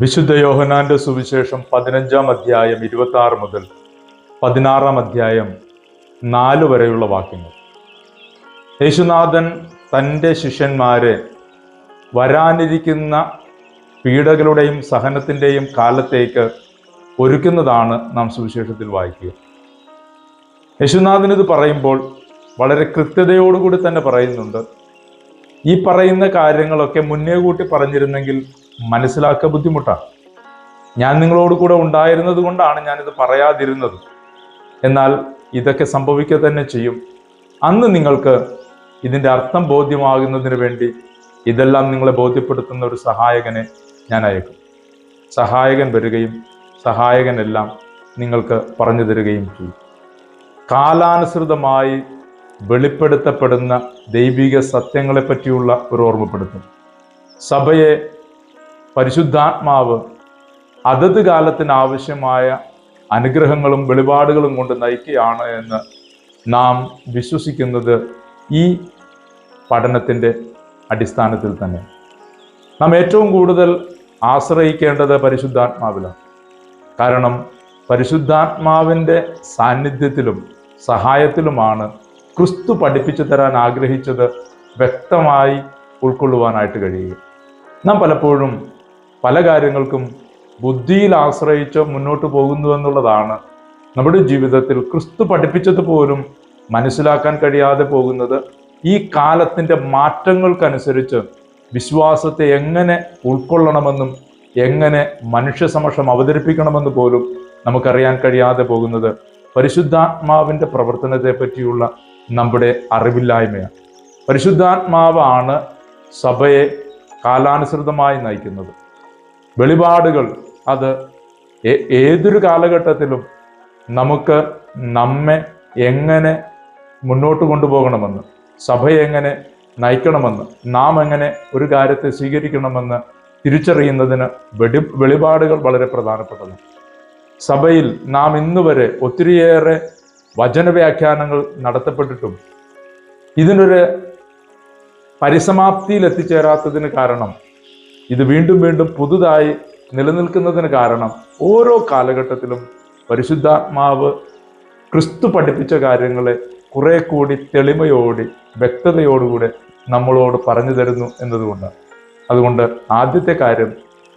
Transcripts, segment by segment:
വിശുദ്ധ യോഹനാന്റെ സുവിശേഷം പതിനഞ്ചാം അധ്യായം ഇരുപത്തി ആറ് മുതൽ പതിനാറാം അധ്യായം നാല് വരെയുള്ള വാക്യങ്ങൾ. യേശുനാഥൻ തന്റെ ശിഷ്യന്മാരെ വരാനിരിക്കുന്ന പീഡകളുടെയും സഹനത്തിന്റെയും കാലത്തേക്ക് ഒരുക്കുന്നതാണ് നാം സുവിശേഷത്തിൽ വായിക്കുക. യേശുനാഥൻ ഇത് പറയുമ്പോൾ വളരെ കൃത്യതയോടുകൂടി തന്നെ പറയുന്നുണ്ട്. ഈ പറയുന്ന കാര്യങ്ങളൊക്കെ മുന്നേ കൂട്ടി പറഞ്ഞിരുന്നെങ്കിൽ മനസ്സിലാക്കുക ബുദ്ധിമുട്ടാണ് ഞാൻ നിങ്ങളോട് കൂടെ ഉണ്ടായിരുന്നത് കൊണ്ടാണ് ഞാനിത് പറയാതിരുന്നത്. എന്നാൽ ഇതൊക്കെ സംഭവിക്കുക തന്നെ ചെയ്യും. അന്ന് നിങ്ങൾക്ക് ഇതിന്റെ അർത്ഥം ബോധ്യമാകുന്നതിന് വേണ്ടി ഇതെല്ലാം നിങ്ങളെ ബോധ്യപ്പെടുത്തുന്ന ഒരു സഹായകനെ ഞാൻ അയക്കും. സഹായകൻ വരികയും സഹായകനെല്ലാം നിങ്ങൾക്ക് പറഞ്ഞു തരികയും ചെയ്യും. കാലാനുസൃതമായി വെളിപ്പെടുത്തപ്പെടുന്ന ദൈവിക സത്യങ്ങളെപ്പറ്റിയുള്ള ഒരു ഓർമ്മപ്പെടുത്തും സഭയെ പരിശുദ്ധാത്മാവ് അതത് കാലത്തിന് ആവശ്യമായ അനുഗ്രഹങ്ങളും വെളിപാടുകളും കൊണ്ട് നയിക്കുകയാണ് എന്ന് നാം വിശ്വസിക്കുന്നത് ഈ പഠനത്തിന്റെ അടിസ്ഥാനത്തിൽ തന്നെ. നാം ഏറ്റവും കൂടുതൽ ആശ്രയിക്കേണ്ടത് പരിശുദ്ധാത്മാവിലാണ്. കാരണം പരിശുദ്ധാത്മാവിന്റെ സാന്നിധ്യത്തിലും സഹായത്തിലുമാണ് ക്രിസ്തു പഠിപ്പിച്ചു തരാൻ ആഗ്രഹിച്ചത് വ്യക്തമായി ഉൾക്കൊള്ളുവാനായിട്ട് കഴിയുക. നാം പലപ്പോഴും പല കാര്യങ്ങൾക്കും ബുദ്ധിയിൽ ആശ്രയിച്ച് മുന്നോട്ട് പോകുന്നു എന്നുള്ളതാണ് നമ്മുടെ ജീവിതത്തിൽ ക്രിസ്തു പഠിപ്പിച്ചത് പോലും മനസ്സിലാക്കാൻ കഴിയാതെ പോകുന്നത്. ഈ കാലത്തിന്റെ മാറ്റങ്ങൾക്കനുസരിച്ച് വിശ്വാസത്തെ എങ്ങനെ ഉൾക്കൊള്ളണമെന്നും എങ്ങനെ മനുഷ്യ സമക്ഷം അവതരിപ്പിക്കണമെന്ന് പോലും നമുക്കറിയാൻ കഴിയാതെ പോകുന്നത് പരിശുദ്ധാത്മാവിന്റെ പ്രവർത്തനത്തെ പറ്റിയുള്ള നമ്മുടെ അറിവില്ലായ്മയാണ്. പരിശുദ്ധാത്മാവാണ് സഭയെ കാലാനുസൃതമായി നയിക്കുന്നത്. വെളിപാടുകൾ. അത് ഏതൊരു കാലഘട്ടത്തിലും നമുക്ക് നമ്മെ എങ്ങനെ മുന്നോട്ട് കൊണ്ടുപോകണമെന്ന് സഭയെ എങ്ങനെ നയിക്കണമെന്ന് നാം എങ്ങനെ ഒരു കാര്യത്തെ സ്വീകരിക്കണമെന്ന് തിരിച്ചറിയുന്നതിന് വെടി വെളിപാടുകൾ വളരെ പ്രധാനപ്പെട്ടതാണ്. സഭയിൽ നാം ഇന്ന് വരെ ഒത്തിരിയേറെ വചനവ്യാഖ്യാനങ്ങൾ നടത്തപ്പെട്ടിട്ടും ഇതിനൊരു പരിസമാപ്തിയിൽ എത്തിച്ചേരാത്തതിന് കാരണം ഇത് വീണ്ടും വീണ്ടും പുതുതായി നിലനിൽക്കുന്നതിന് കാരണം ഓരോ കാലഘട്ടത്തിലും പരിശുദ്ധാത്മാവ് ക്രിസ്തു പഠിപ്പിച്ച കാര്യങ്ങളെ കുറെ കൂടി തെളിമയോടി വ്യക്തതയോടുകൂടെ നമ്മളോട് പറഞ്ഞു തരുന്നു എന്നതുകൊണ്ട്. അതുകൊണ്ട് ആദ്യത്തെ കാര്യം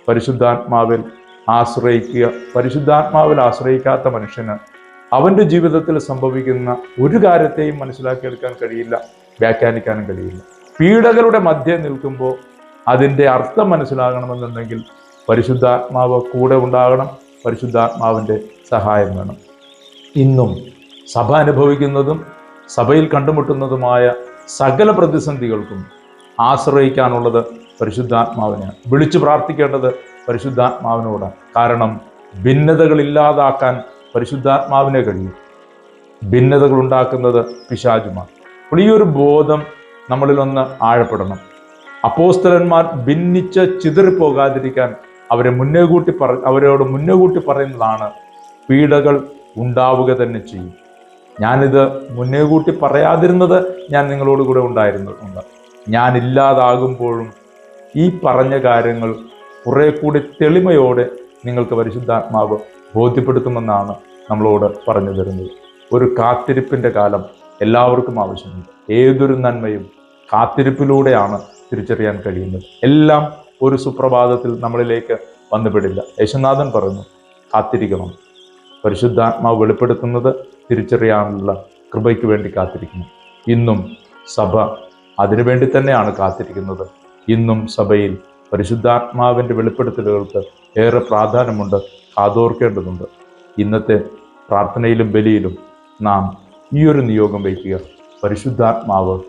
പരിശുദ്ധാത്മാവിൽ ആശ്രയിക്കുക. പരിശുദ്ധാത്മാവിൽ ആശ്രയിക്കാത്ത മനുഷ്യന് അവന്റെ ജീവിതത്തിൽ സംഭവിക്കുന്ന ഒരു കാര്യത്തെയും മനസ്സിലാക്കിയെടുക്കാൻ കഴിയില്ല വ്യാഖ്യാനിക്കാനും കഴിയില്ല. പീഡകളുടെ മധ്യേ നിൽക്കുമ്പോൾ അതിന്റെ അർത്ഥം മനസ്സിലാകണമെന്നുണ്ടെങ്കിൽ പരിശുദ്ധാത്മാവ് കൂടെ ഉണ്ടാകണം പരിശുദ്ധാത്മാവിന്റെ സഹായം വേണം. ഇന്നും സഭ അനുഭവിക്കുന്നതും സഭയിൽ കണ്ടുമുട്ടുന്നതുമായ സകല പ്രതിസന്ധികൾക്കും ആശ്രയിക്കാനുള്ളത് പരിശുദ്ധാത്മാവിനെയാണ് വിളിച്ചു പ്രാർത്ഥിക്കേണ്ടത് പരിശുദ്ധാത്മാവിനോടാണ് കാരണം ഭിന്നതകളില്ലാതാക്കാൻ പരിശുദ്ധാത്മാവിനെ കഴിയും. ഭിന്നതകൾ ഉണ്ടാക്കുന്നത് പിശാചുമാണ്. അപ്പോൾ ഈ ഒരു ബോധം നമ്മളിലൊന്ന് ആഴപ്പെടണം. അപ്പോസ്തലന്മാർ ഭിന്നിച്ച് ചിതറിപ്പോകാതിരിക്കാൻ അവരെ മുന്നേ കൂട്ടി പറ അവരോട് മുന്നേ കൂട്ടി പറയുന്നതാണ് പീഡകൾ ഉണ്ടാവുക തന്നെ ചെയ്യും. ഞാനിത് മുന്നേ കൂട്ടി പറയാതിരുന്നത് ഞാൻ നിങ്ങളോട് കൂടെ ഉണ്ടായിരുന്നുണ്ട് ഞാൻ ഇല്ലാതാകുമ്പോഴും ഈ പറഞ്ഞ കാര്യങ്ങൾ കുറെ കൂടി തെളിമയോടെ നിങ്ങൾക്ക് പരിശുദ്ധാത്മാവ് ബോധ്യപ്പെടുത്തുമെന്നാണ് നമ്മളോട് പറഞ്ഞു തരുന്നത്. ഒരു കാത്തിരിപ്പിന്റെ കാലം എല്ലാവർക്കും ആവശ്യമുണ്ട്. ഏതൊരു നന്മയും കാത്തിരിപ്പിലൂടെയാണ് തിരിച്ചറിയാൻ കഴിയുന്നത് എല്ലാം ഒരു സുപ്രഭാതത്തിൽ നമ്മളിലേക്ക് വന്നുപെടില്ല. യേശുനാഥൻ പറഞ്ഞു കാത്തിരിക്കണം. പരിശുദ്ധാത്മാവ് വെളിപ്പെടുത്തുന്നത് തിരിച്ചറിയാനുള്ള കൃപയ്ക്ക് വേണ്ടി കാത്തിരിക്കുന്നു. ഇന്നും സഭ അതിനുവേണ്ടി തന്നെയാണ് കാത്തിരിക്കുന്നത്. ഇന്നും സഭയിൽ പരിശുദ്ധാത്മാവിന്റെ വെളിപ്പെടുത്തലുകൾക്ക് ഏറെ പ്രാധാന്യമുണ്ട് കാതോർക്കേണ്ടതുണ്ട്. ഇന്നത്തെ പ്രാർത്ഥനയിലും ബലിയിലും നാം ഈ ഒരു നിയോഗം വയ്ക്കുക. പരിശുദ്ധാത്മാവ്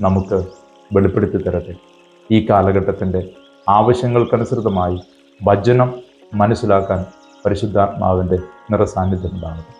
നമുക്ക് വെളിപ്പെടുത്തി തരട്ടെ ഈ കാലഘട്ടത്തിന്റെ ആവശ്യങ്ങൾക്കനുസൃതമായി ഭജനം മനസ്സിലാക്കാൻ പരിശുദ്ധാത്മാവിന്റെ നിറസാന്നിധ്യം ഉണ്ടാകട്ടെ